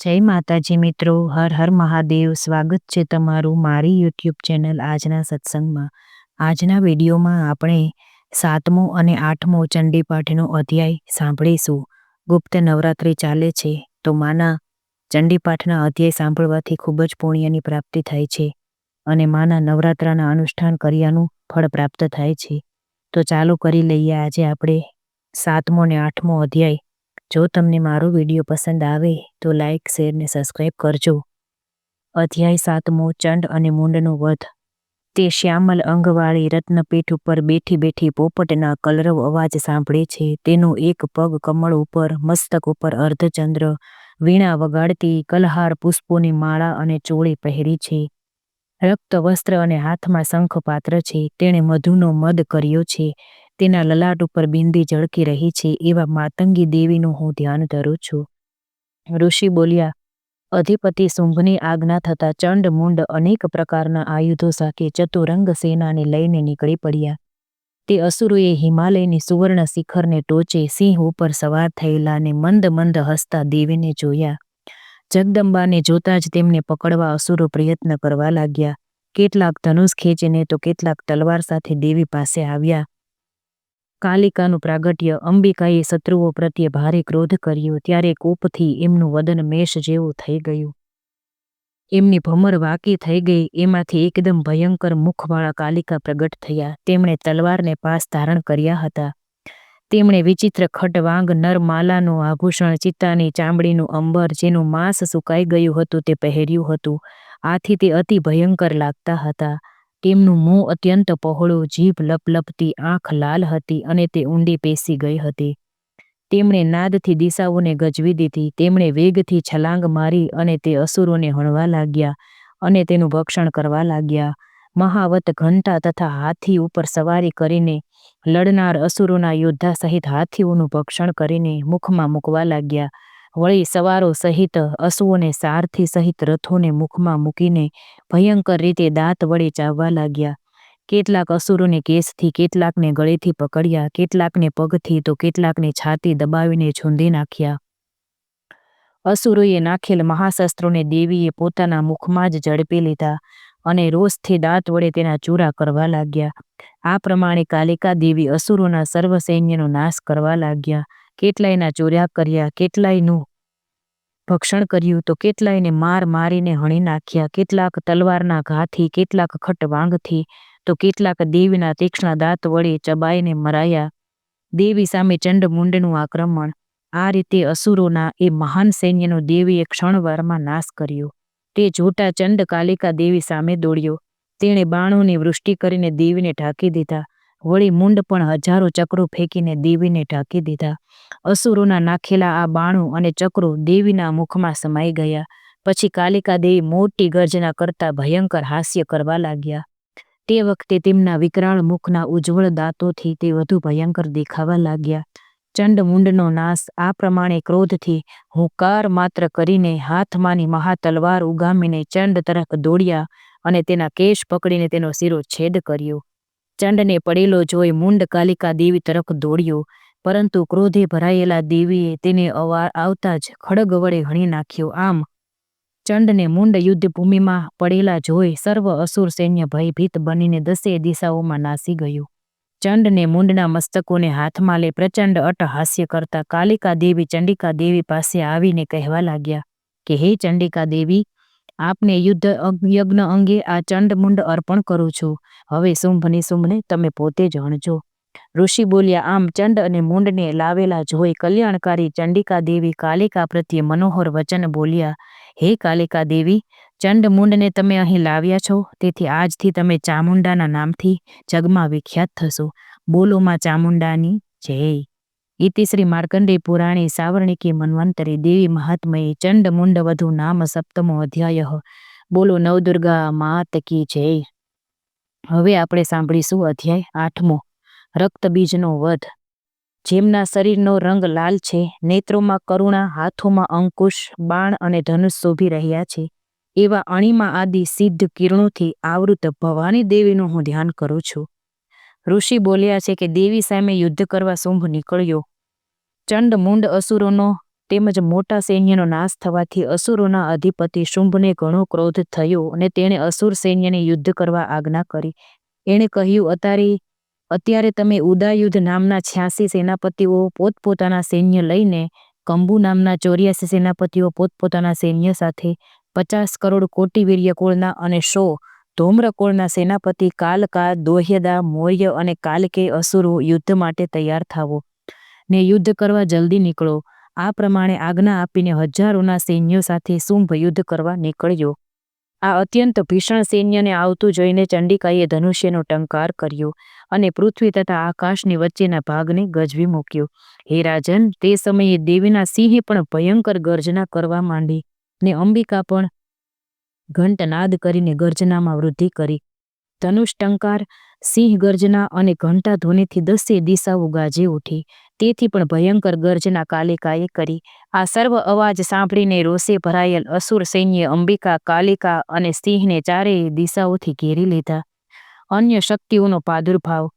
જય માતાજી મિત્રો, હર હર મહાદેવ. સ્વાગત છે તમારું મારી યુટ્યુબ ચેનલ આજના સત્સંગમાં. આજના વિડીયોમાં આપણે સાતમો અને આઠમો ચંડીપાઠનો અધ્યાય સાંભળીશું. ગુપ્ત નવરાત્રિ ચાલે છે, તો માના ચંડીપાઠના અધ્યાય સાંભળવાથી ખૂબ જ પુણ્યની પ્રાપ્તિ થાય છે અને માના નવરાત્રાના અનુષ્ઠાન કર્યાનું ફળ પ્રાપ્ત થાય છે. તો ચાલુ કરી લઈએ આજે આપણે સાતમો ને આઠમો અધ્યાય જો તમને મારો વીડિયો પસંદ આવે તો લાઈક, શેર ને સબસ્ક્રાઈબ કરજો. અધ્યાય સાતમો, ચંડ અને મૂંડનો વધ. તે શ્યામલ અંગવાળી રત્નપીઠ ઉપર બેઠી બેઠી પોપટના કલરવ અવાજ સાંભળે છે. તેનો એક પગ કમળ ઉપર, મસ્તક ઉપર અર્ધચંદ્ર, વીણા વગાડતી કલહાર પુષ્પોની માળા અને ચોળી પહેરી છે. રક્ત, વસ્ત્ર અને હાથમાં શંખ પાત્ર છે. તેણે મધુનો મદ કર્યો છે. તેના લલાટ ઉપર બિંદી ઝળકી રહી છે એવા માતંગી દેવીનું હું ધ્યાન ધરું છું. ઋષિ બોલ્યા, અધિપતિ શુંભની આજ્ઞા થતા ચંડ મુંડ અનેક પ્રકારના આયુધો સાથે ચતુરંગ સેનાને લઈને નીકળી પડ્યા. તે અસુરોએ હિમાલયની સુવર્ણ શિખરને ટોચે સિંહ ઉપર સવાર થયેલાને મંદ મંદ હસતા દેવીને જોયા. જગદંબાને જોતા જ તેમને પકડવા અસુરો પ્રયત્ન કરવા લાગ્યા. કેટલાક ધનુષ ખેંચીને તો કેટલાક તલવાર સાથે દેવી પાસે આવ્યા. કાલિકાનું પ્રાગટ્ય અંબિકાએ શત્રુઓ પ્રત્યે ભારે ક્રોધ કર્યો ત્યારે કોપથી એમનું વદન મેષ જેવું થઈ ગયું. એમની ભમર વાકી થઈ ગઈ, એમાંથી એકદમ ભયંકર મુખવાળા કાલિકા પ્રગટ થયા. તેમણે તલવારને પાસ ધારણ કર્યા હતા. તેમણે વિચિત્ર ખટવાંગ નરમાલાનું આભૂષણ, ચિત્તાની ચામડીનું અંબર જેનું માંસ સુકાઈ ગયું હતું તે પહેર્યું હતું. આથી તે અતિ ભયંકર લાગતા હતા. તેમનું મોં અત્યંત પહોળું, જીભ લપલપતી આંખ લાલ હતી અને તે ઊંડી પેસી ગઈ હતી. તેમણે નાદથી દિશાઓને ગજવી દીધી, તેમણે વેગથી છલાંગ મારી અને તે અસુરોને હણવા લાગ્યા અને તેનું ભક્ષણ કરવા લાગ્યા. મહાવત ઘંટા તથા હાથી ઉપર સવારી કરીને લડનાર અસુરોના યોદ્ધા સહિત હાથીઓનું ભક્ષણ કરીને મુખમાં મૂકવા લાગ્યા. વળી સવારો સહિત અસુઓને સારથી સહિત રથોને મુખમાં મૂકીને ભયંકર રીતે દાંત વડે ચાવવા લાગ્યા. કેટલાક અસુરોને કેસથી, કેટલાકને ગળેથી પકડ્યા, કેટલાકને પગથી તો કેટલાકને છાતી દબાવીને છૂંદી નાખ્યા. અસુરોએ નાખેલ મહાશસ્ત્રોને દેવીએ પોતાના મુખમાં જ ઝડપી લીધા અને રોષથી દાંત વડે તેના ચૂરા કરવા લાગ્યા. આ પ્રમાણે કાલિકા દેવી અસુરોના સર્વ સૈન્યનો નાશ કરવા લાગ્યા. કેટલાયના ચોર્યા કર્યા, કેટલાયનું ભક્ષણ કર્યું, તો કેટલાયને માર મારીને હણી નાખ્યા, કેટલાક તલવારના ઘાથી, કેટલાક ખટવાંગથી તો કેટલાક દેવીના તીક્ષ્ણ દાંત વડે ચબાઈને મરાયા. દેવી સામે ચંડમુંડનું આક્રમણ. આ રીતે અસુરોના એ મહાન સૈન્યનો દેવીએ ક્ષણવારમાં નાશ કર્યો. તે જોટા ચંડ કાલિકા દેવી સામે દોડ્યો. તેણે બાણોની વૃષ્ટિ કરીને દેવીને ઢાંકી દીધા. વળી મુંડ પણ હજારો ચક્રો ફેંકીને દેવીને ઢાંકી દીધા. અસુરોના નાખેલા આ બાણું અને ચક્રો દેવીના મુખમાં સમાઈ ગયા. પછી કાલિકા દેવી મોટી ગર્જના કરતા ભયંકર હાસ્ય કરવા લાગ્યા. તે વખતે તેમના વિકરાળ મુખના ઉજ્જવળ દાંતોથી તે વધુ ભયંકર દેખાવા લાગ્યા. ચંડ મુંડનો નાશ આ પ્રમાણે ક્રોધથી હુંકાર માત્ર કરીને હાથમાંની મહાતલવાર ઉગામીને ચંડ તરફ દોડ્યા અને તેના કેશ પકડીને તેનો શિરો છેદ કર્યો. ચંડને પડેલો જોઈ મુંડ કાલિકા દેવી તરફ દોડ્યો. પરંતુ ક્રોધે ભરાયેલા દેવીએ તેને અવાર આવતા જ ખડગ વડે હણી નાખ્યો. આમ ચંડને મુંડ યુદ્ધ ભૂમિમાં પડેલા જોઈ સર્વ અસુર સૈન્ય ભયભીત બનીને દસે દિશાઓમાં નાસી ગયું. ચંડને મુંડના મસ્તકોને હાથમાં લે પ્રચંડ અટહાસ્ય કરતા કાલિકા દેવી ચંડિકા દેવી પાસે આવીને કહેવા લાગ્યા કે, હે ચંડિકા દેવી આપને યુદ્ધ યજ્ઞ અંગે આ ચંડ મુંડ અર્પણ કરું છું. હવે શુંભની શુંભને તમે પોતે જાણજો ઋષિ બોલ્યા, આમ ચંડ અને મુંડને લાવેલા જોઈ કલ્યાણકારી ચંડિકા દેવી કાલિકા પ્રત્યે મનોહર વચન બોલ્યા, હે કાલિકા દેવી, ચંડ મુંડને તમે અહીં લાવ્યા છો? તેથી આજથી તમે ચામુંડાના નામથી જગમાં વિખ્યાત થશો. બોલોમાં ચામુંડાની, જય. ઇતિ શ્રી માર્કંડે પુરાણે સાવર્ણિકી મન્વંતરે દેવી મહાત્મયે ચંડ મુંડ વધુ નામ સપ્તમો અધ્યાય બોલો, નવદુર્ગા માત કી જય. હવે આપણે સાંભળીશું અધ્યાય આઠમો. રક્તબીજનો વધ. જેમના શરીરનો રંગ લાલ છે, નેત્રોમાં કરુણા, હાથોમાં અંકુશ, બાણ અને ધનુષ શોભી રહ્યા છે. એવા અણીમાં આદિ સિદ્ધ કિરણોથી આવૃત ભવાની દેવીનું હું ધ્યાન કરું છું. ઋષિ બોલ્યા છે કે દેવી સામે યુદ્ધ કરવા શુંભ નીકળ્યો. ચંડ મુંડ અસુરોનો તેમજ મોટા સૈન્યનો નાશ થવાથી અસુરોના અધિપતિ શુંભને ઘણો ક્રોધ થયો અને તેણે અસુર સૈન્યને યુદ્ધ કરવા આજ્ઞા કરી. એણે કહ્યું અત્યારે અત્યારે તમે ઉદાયુદ્ધ નામના છ્યાસી સેનાપતિઓ, પોતપોતાના સૈન્ય લઈને કંબુ નામના ચોર્યાસી સેનાપતિઓ, પોતપોતાના સૈન્ય સાથે પચાસ કરોડ કોટી વીર્યકુળના અને સો ધોમ્રકોળના સેનાપતિ કાલકા, દોહ્યદા, મૌર્ય અને કાલકે અસુરો યુદ્ધ માટે તૈયાર થાવો. ને યુદ્ધ કરવા જલ્દી નીકળો. આ પ્રમાણે આજ્ઞા આપીને હજારોના સૈન્યો સાથે શુંભ યુદ્ધ કરવા નીકળ્યો. આ અત્યંત ભીષણ સૈન્યને આવતું જોઈને ચંડિકાએ ધનુષ્યનો ટંકાર કર્યો અને પૃથ્વી તથા આકાશની વચ્ચેના ભાગને ગજવી મૂક્યો. હે રાજન, તે સમયે દેવીના સિંહે પણ ભયંકર ગર્જના કરવા માંડી ને અંબિકા પણ ઘંટનાદ કરીને ગર્જનામાં વૃદ્ધિ કરી. ધનુષ ટંકાર સિંહ ગર્જના અને ઘંટા ધ્વનિથી દસે દિશાઓ ગાજે ઉઠી. તેથી પણ ભયંકર ગર્જના કાલિકાએ કરી. આ સર્વ અવાજ સાંભળીને રોષે ભરાયેલ અસુર સૈન્ય અંબિકા, કાલિકા અને સિંહને ચારેય દિશાઓથી ઘેરી લીધા. અન્ય શક્તિઓનો પ્રાદુર્ભાવ.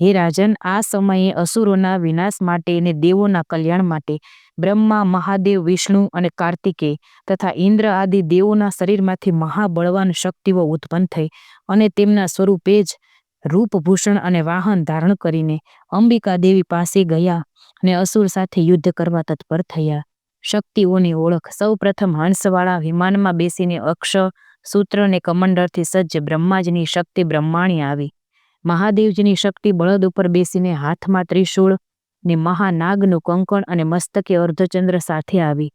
હે રાજન, આ સમયે અસુરોના વિનાશ માટે અને દેવોના કલ્યાણ માટે બ્રહ્મા, મહાદેવ, વિષ્ણુ અને કાર્તિકે તથા ઇન્દ્ર આદિ દેવોના શરીરમાંથી મહાબળવાન શક્તિઓ ઉત્પન્ન થઈ અને તેમના સ્વરૂપે જ રૂપભૂષણ અને વાહન ધારણ કરીને અંબિકા દેવી પાસે ગયા અને અસુર સાથે યુદ્ધ કરવા તત્પર થયા. શક્તિઓની ઓળખ. સૌ પ્રથમ હંસવાળા વિમાનમાં બેસીને અક્ષ, સૂત્ર અને કમંડળથી સજ્જ બ્રહ્માજીની શક્તિ બ્રહ્માણી આવી. મહાદેવજીની શક્તિ બળદ ઉપર બેસીને હાથમાં ત્રિશૂળ ને મહાનાગનું કંકણ અને મસ્તકે અર્ધચંદ્ર સાથે આવી.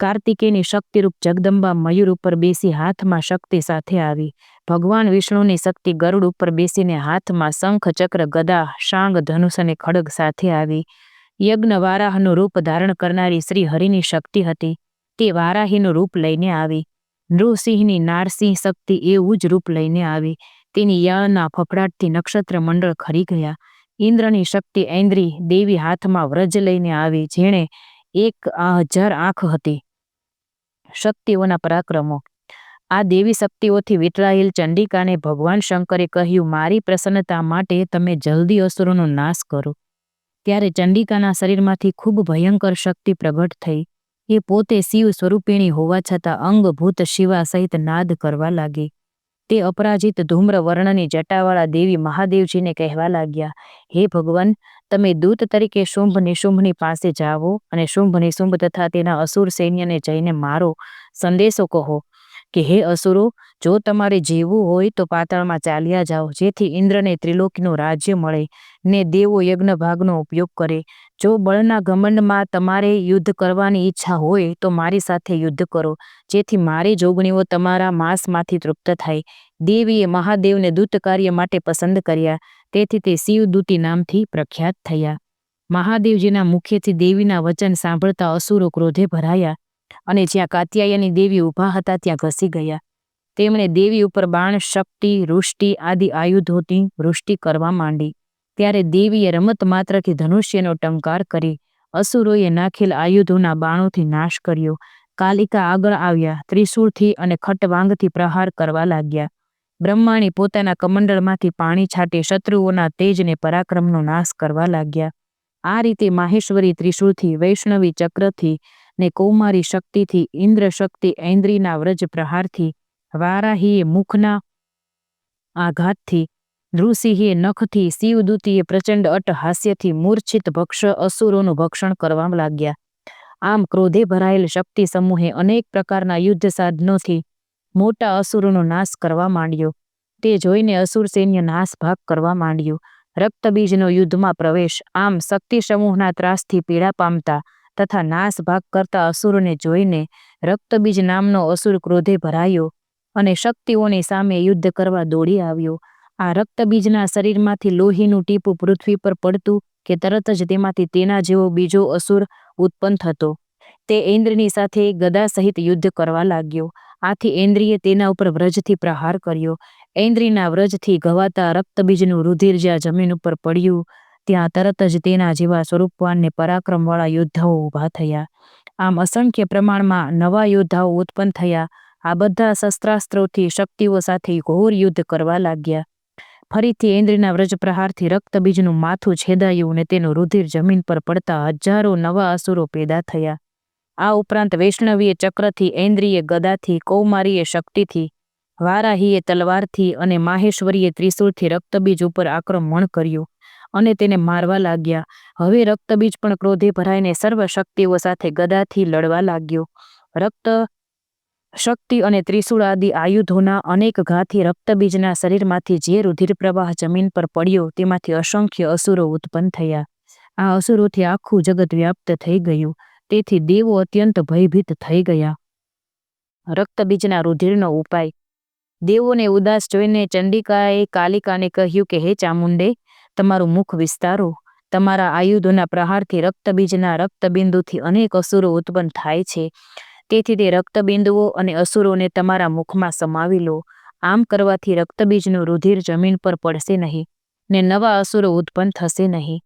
કાર્તિકેયની શક્તિરૂપ જગદંબા મયુર ઉપર બેસી હાથમાં શક્તિ સાથે આવી. ભગવાન વિષ્ણુની શક્તિ ગરુડ ઉપર બેસીને હાથમાં શંખ, ચક્ર, ગદા, શાંગ, ધનુષ અને ખડગ સાથે આવી. યજ્ઞ વારાહનું રૂપ ધારણ કરનારી શ્રી હરિની શક્તિ હતી. તે વારાહીનું રૂપ લઈને આવી. નૃસિંહની નારસિંહ શક્તિ એવું જ રૂપ લઈને આવી. તેની યાના ફફડાટથી નક્ષત્ર મંડળ ખરી ગયા. ઇન્દ્રની શક્તિ ઐન્દ્રી દેવી હાથમાં વ્રજ લઈને આવી, જેણે એક હજાર આંખ હતી. શક્તિઓના પરાક્રમો આ દેવી શક્તિઓથી વિતરાયેલ ચંડિકાને ભગવાન શંકરે કહ્યું, મારી પ્રસન્નતા માટે તમે જલ્દી અસુરોનો નાશ કરો. ત્યારે ચંડિકાના શરીરમાંથી ખૂબ ભયંકર શક્તિ પ્રગટ થઈ. એ પોતે શિવ સ્વરૂપિણી હોવા છતાં અંગભૂત શિવા સહિત નાદ કરવા લાગી. તે અપરાજિત ધૂમ્ર વર્ણની જટાવાળા દેવી મહાદેવજીને કહેવા લાગ્યા, હે ભગવાન, તમે દૂત તરીકે શુંભ નિશુંભની પાસે જાઓ અને શુંભ નિશુંભ તથા તેના અસુર સૈન્યને જઈને મારો સંદેશો કહો. કે હે અસુરો, જો તમારે જીવવું હોય તો પાતાળમાં ચાલ્યા જાઓ, જેથી ઇન્દ્રને ત્રિલોકીનું રાજ્ય મળે, ને દેવો યજ્ઞ ભાગનો ઉપયોગ કરે. જો બળના ઘમંડમાં તમારે યુદ્ધ કરવાની ઈચ્છા હોય, તો મારી સાથે યુદ્ધ કરો, જેથી મારી જોગણીઓ તમારા માંસમાંથી તૃપ્ત થાય. દેવીએ મહાદેવને દૂત કાર્ય માટે પસંદ કર્યા, તેથી તે શિવદૂતી નામથી પ્રખ્યાત થયા. મહાદેવજીના મુખ્યથી દેવીના વચન સાંભળતા અસુરો ક્રોધે ભરાયા. અને જ્યાં કાત્યાયની દેવી ઊભા હતા ત્યાં ઘસી ગયા. તેમણે દેવી ઉપર બાણ, શક્તિ વૃષ્ટિ આદિ આયુધોથી વૃષ્ટિ કરવા માંડી. ત્યારે દેવીએ રમત માત્રથી ધનુષ્યનો ટંકાર કરી, અસુરોએ નાખેલ આયુધોના બાણોથી નાશ કર્યો. કાલિકા આગળ આવ્યા, ત્રિશુળથી અને ખટવાંગથી પ્રહાર કરવા લાગ્યા. બ્રહ્માણી પોતાના કમંડળમાંથી પાણી છાંટી શત્રુઓના તેજને પરાક્રમનો નાશ કરવા લાગ્યા. આ રીતે માહેશ્વરી ત્રિશૂળથી, વૈષ્ણવી ચક્રથી ને કૌમારી શક્તિથી ઇન્દ્ર શક્તિ ઐન્દ્રીના વ્રજ પ્રહારથી, વારાહીએ મુખના આઘાતથી, નૃસિંહે નખથી, શિવદૂતીએ પ્રચંડ અટ હાસ્યથી મૂર્છિત ભક્ષ અસુરોનું ભક્ષણ કરવા લાગ્યા. આમ ક્રોધે ભરાયેલ શક્તિ સમૂહે અનેક પ્રકારના યુદ્ધ સાધનોથી મોટા અસુરોનો નાશ કરવા માંડ્યો. તે જોઈને અસુર સૈન્ય નાશ ભાગ કરવા માંડ્યું. રક્તબીજનો યુદ્ધમાં પ્રવેશ, આમ શક્તિ સમૂહના ત્રાસથી પીડા પામતા તથા નાશ ભાગ કરતા અસુરને જોઈને રક્તબીજ નામનો અસુર ક્રોધે ભરાયો અને શક્તિઓની સામે યુદ્ધ કરવા દોડી આવ્યો. આ રક્તબીજના શરીરમાંથી લોહીનું ટીપું પૃથ્વી પર પડતું કે તરત જ તેમાંથી તેના જેવો બીજો અસુર ઉત્પન્ન થતો. તે ઇન્દ્રની સાથે ગદા સહિત યુદ્ધ કરવા લાગ્યો. આથી ઇન્દ્રિએ તેના ઉપર વ્રજથી પ્રહાર કર્યો. ઇન્દ્રિના વ્રજથી ઘવાતા રક્તબીજનું રુધિર જ્યાં જમીન ઉપર પડ્યું ત્યાં તરત જ તેના જેવા સ્વરૂપવાન ને પરાક્રમવાળા યોદ્ધાઓ ઊભા થયા. આમ અસંખ્ય પ્રમાણમાં નવા યોદ્ધાઓ ઉત્પન્ન થયા. આ બધા શસ્ત્રાસ્ત્રોથી શક્તિઓ સાથે ઘોર યુદ્ધ કરવા લાગ્યા. ફરીથી ઇન્દ્રના વ્રજ પ્રહારથી રક્તબીજનું માથું છેદાયું અને તેનું રુધિર જમીન પર પડતા હજારો નવા અસુરો પેદા થયા. આ ઉપરાંત વૈષ્ણવીએ ચક્રથી ઐન્દ્રિય ગદાથી કૌમારીએ શક્તિથી વારાહીએ તલવારથી અને માહેશ્વરીએ ત્રિશુળથી રક્તબીજ ઉપર આક્રમણ કર્યું. અને તેને મારવા લાગ્યા. હવે રક્તબીજ પણ ક્રોધે ભરાઈને સર્વ શક્તિઓ સાથે ગદાથી લડવા લાગ્યો. રક્ત શક્તિ અને ત્રિશૂળ આદિ આયુધોના અનેક ઘાથી રક્તબીજના શરીરમાંથી જે રુધિર પ્રવાહ જમીન પર પડ્યો તેમાંથી અસંખ્ય અસુરો ઉત્પન્ન થયા. આ અસુરોથી આખું જગત વ્યાપ્ત થઈ ગયું. તેથી દેવો અત્યંત ભયભીત થઈ ગયા. રક્તબીજના રુધિરનો ઉપાય. દેવોને ઉદાસ જોઈને ચંડિકાએ કાલિકાને કહ્યું કે, હે ચામુંડે તમારું મુખ વિસ્તારો, તમારા આયુધોના પ્રહારથી રક્તબીજના રક્તબિંદુથી અનેક અસુરો ઉત્પન્ન થાય છે. તેથી તે રક્તબિંદુઓ અને અસુરોને તમારા મુખમાં સમાવી લો. આમ કરવાથી રક્તબીજનું રુધિર જમીન પર પડશે નહીં ને નવા અસુરો ઉત્પન્ન થશે નહીં.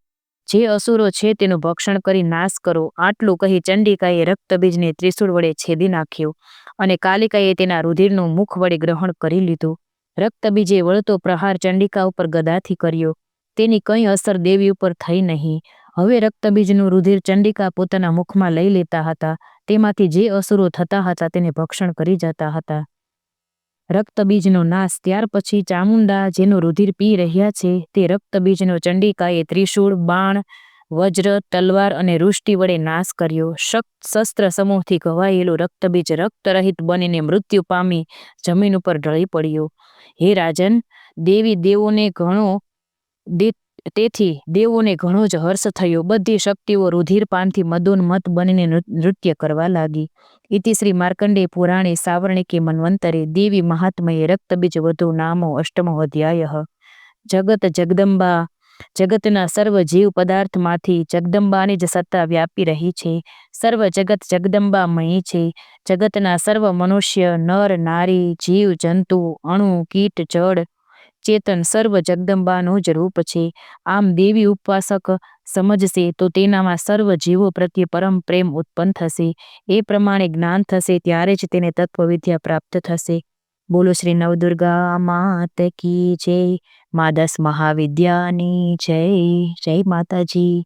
જે અસુરો છે તેનું ભક્ષણ કરી નાશ કરો. આટલું કહી ચંડિકાએ રક્તબીજને ત્રિશૂળ વડે છેદી નાખ્યું અને કાલિકાએ તેના રુધિરનું મુખ વડે ગ્રહણ કરી લીધું. રક્તબીજે વળતો પ્રહાર ચંડિકા ઉપર ગદાથી કર્યો. તેની કંઈ અસર દેવી ઉપર થઈ નહીં. હવે રક્તબીજનું રુધિર ચંડિકા પોતાના મુખમાં લઈ લેતા હતા. તેમાંથી જે અસુરો થતા હતા તેને ભક્ષણ કરી જતા હતા. રક્તબીજનો નાશ ત્યાર પછી ચામુંડા જેનું રુધિર પી રહ્યા છે તે રક્તબીજનો ચંડિકાએ ત્રિશૂળ, બાણ, વજ્ર, તલવાર અને વૃષ્ટિ વડે નાશ કર્યો. શક્ત શસ્ત્ર સમૂહથી ઘવાયેલું રક્તબીજ રક્તરહિત બનીને મૃત્યુ પામી જમીન ઉપર ઢળી પડ્યો. હે રાજન, દેવી દેવોને ઘણો તેથી દેવોને ઘણો જ હર્ષ થયો. બધી શક્તિઓ રુધિરપાનથી મદોન્મત બનીને નૃત્ય કરવા લાગી. ઇતિ શ્રી માર્કંડે પુરાણે સાવર્ણિકે મન્વંતરે દેવી મહાત્મયે રક્તબીજ વધુ નામો અષ્ટમો અધ્યાય જગત જગદંબા, જગતના સર્વ જીવ પદાર્થમાંથી જગદંબાની જ સત્તા વ્યાપી રહી છે. સર્વ જગત જગદંબામયી છે. જગતના સર્વ મનુષ્ય, નર, નારી, જીવ, જંતુ, અણુ, કીટ, જળ ચેતન સર્વ જગદંબાનો જ રૂપ છે. આમ દેવી ઉપાસક સમજશે તો તેનામાં સર્વ જીવો પ્રત્યે પરમ પ્રેમ ઉત્પન્ન થશે. એ પ્રમાણે જ્ઞાન થશે ત્યારે જ તેને તત્વવિદ્યા પ્રાપ્ત થશે. બોલો શ્રી નવદુર્ગા માત કી જય. મા દસ મહાવિદ્યાની જય. જય માતાજી.